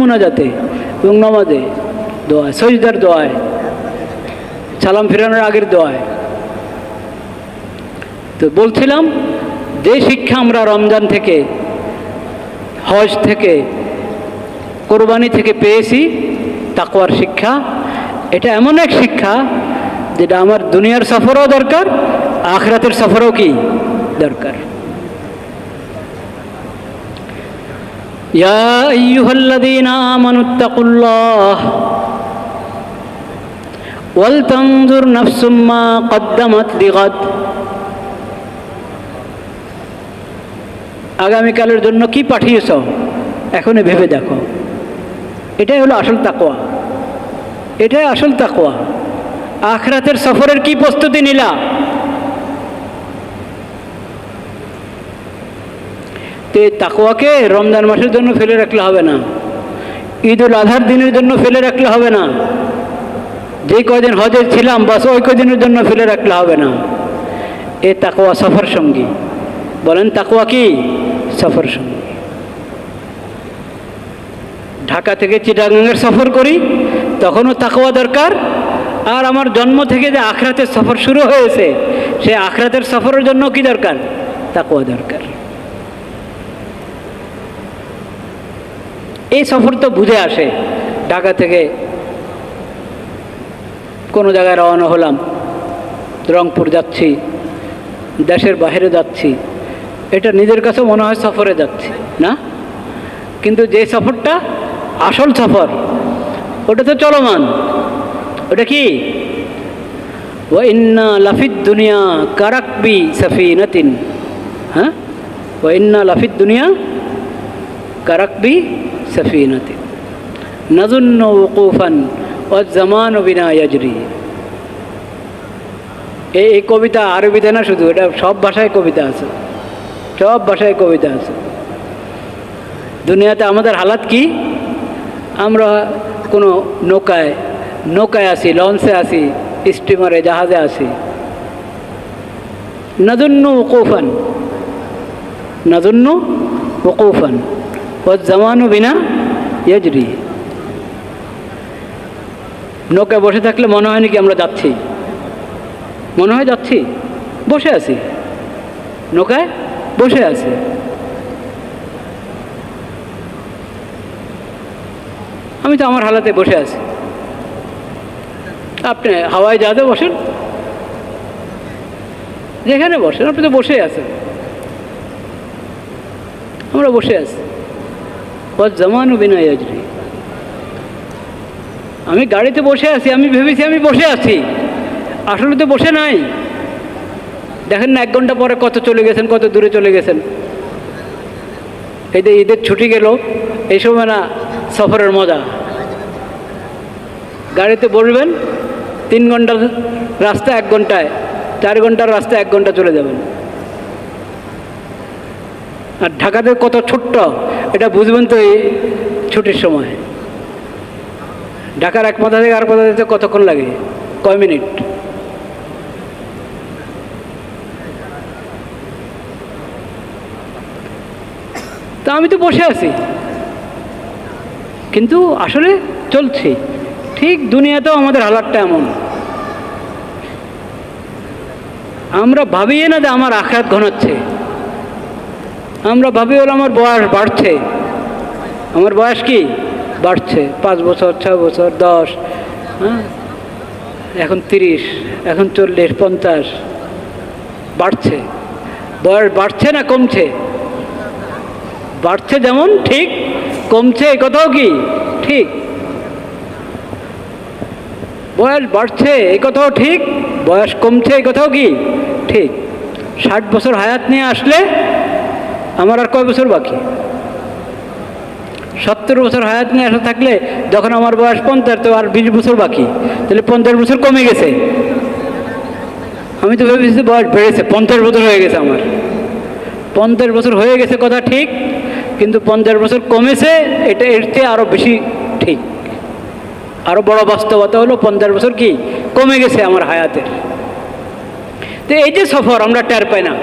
মোনাজাতে এবং নমাজে দোয়ায়, সজদার দোয়ায়, সালাম ফেরানোর আগের দোয়ায়। তো বলছিলাম, যে শিক্ষা আমরা রমজান থেকে, হজ থেকে, কোরবানি থেকে পেয়েছি, তাকওয়ার শিক্ষা, এটা এমন এক শিক্ষা যেটা আমার দুনিয়ার সফরও দরকার, আখরাতের সফরও কি দরকার। يا أيها الذين آمنوا اتقوا الله ولتنظر نفس ما قدمت لغد আগামীকালের জন্য কি পাঠিয়েছ এখনই ভেবে দেখো এটাই হলো আসল তাকোয়া এটাই আসল তাকোয়া আখরাতের সফরের কি প্রস্তুতি নিলা তো এই তাকোয়াকে রমজান মাসের জন্য ফেলে রাখলে হবে না। ঈদ উল আধার দিনের জন্য ফেলে রাখলে হবে না। যে কয়দিন হজে ছিলাম, বাস ওই কয়দিনের জন্য ফেলে রাখলে হবে না। এ তাকোয়া সফর সঙ্গী। বলেন তাকোয়া কি? সফর সঙ্গী। ঢাকা থেকে চিটাগাঙ্গের সফর করি, তখনও তাকোয়া দরকার। আর আমার জন্ম থেকে যে আখরাতের সফর শুরু হয়েছে সেই আখরাতের সফরের জন্য কি দরকার? তাকোয়া দরকার। এই সফর তো বুঝে আসে। ঢাকা থেকে কোনো জায়গায় রওনা হলাম, রংপুর যাচ্ছি, দেশের বাইরে যাচ্ছি। এটা নিজের কাছে মনে হয় সফরে যাচ্ছি, না? কিন্তু যে সফরটা আসল সফর, ওটা তো চলমান। ওটা কি? ও ইন্না লাফিদ দুনিয়া কারাকবি সফি নতিন হ্যাঁ? ও ইন্না লাফিদ দুনিয়া কারাকবি নজুন্ন ওকুফান ও জামান বিনা ইয়াজরি এই কবিতা আরবিতে না শুধু, এটা সব ভাষায় কবিতা আছে। সব ভাষায় কবিতা আছে। দুনিয়াতে আমাদের হালাত কি? আমরা কোনো নৌকায় নৌকায় আসি, লঞ্চে আসি স্টিমারে জাহাজে আসি। নজুন্ন ওকুফান। নজুন্ন ওকুফান। ও জামানু বিনা ইয়াজরি। নৌকায় বসে থাকলে মনে হয় নাকি আমরা যাচ্ছি? মনে হয় যাচ্ছি। বসে আছি। নৌকায় বসে আছি। আমি তো আমার হালাতে বসে আছি। আপনি হাওয়ায় জাহাজে বসেন। যেখানে বসেন, আপনি তো বসে আছেন। আমরা বসে আছি। ও জামানু বিনা ইয়াজরি। আমি গাড়িতে বসে আছি, আমি ভেবেছি আমি বসে আছি। আসলে তো বসে নাই। দেখেন না, এক ঘণ্টা পরে কত চলে গেছেন, কত দূরে চলে গেছেন। এই যে ঈদের ছুটি গেল, এই সময় না সফরের মজা। গাড়িতে বসবেন, তিন ঘণ্টার রাস্তা এক ঘন্টায়, চার ঘণ্টার রাস্তা এক ঘণ্টা চলে যাবেন। আর ঢাকাতে কত ছোট্ট, এটা বুঝবেন তো এই ছুটির সময়। ঢাকার এক মাথা থেকে আর মাথা যেতে কতক্ষণ লাগে? কয় মিনিট? তা আমি তো বসে আছি। কিন্তু আসলে চলছে। ঠিক দুনিয়াতেও আমাদের হালাতটা এমন। আমরা ভাবিয়ে না যে আমার আখরাত ঘনাচ্ছে। আমরা ভাবি হলো আমার বয়স বাড়ছে। আমার বয়স কি? বাড়ছে। পাঁচ বছর, ছয় বছর, দশ হ্যাঁ? এখন তিরিশ, এখন চল্লিশ, পঞ্চাশ। বাড়ছে। বয়স বাড়ছে না কমছে? বাড়ছে যেমন, ঠিক। কমছে এ কথাও কি? ঠিক। বয়স বাড়ছে এ কথাও ঠিক। বয়স কমছে এ কথাও কি? ঠিক। ষাট বছর হায়াত নিয়ে আসলে আমার আর কয় বছর বাকি? সত্তর বছর হায়াত নিয়ে আসা থাকলে যখন আমার বয়স পঞ্চাশ, তো আর বিশ বছর বাকি। তাহলে পঞ্চাশ বছর কমে গেছে। আমি তো ভেবেছি বয়স বেড়েছে, পঞ্চাশ বছর হয়ে গেছে আমার। পঞ্চাশ বছর হয়ে গেছে কথা ঠিক, কিন্তু পঞ্চাশ বছর কমেছে, এটা এর চেয়ে আরও বেশি ঠিক। আরও বড় বাস্তবতা হলো পঞ্চাশ বছর কি? কমে গেছে আমার হায়াতের। তো এই যে সফর আমরা টের পাই না।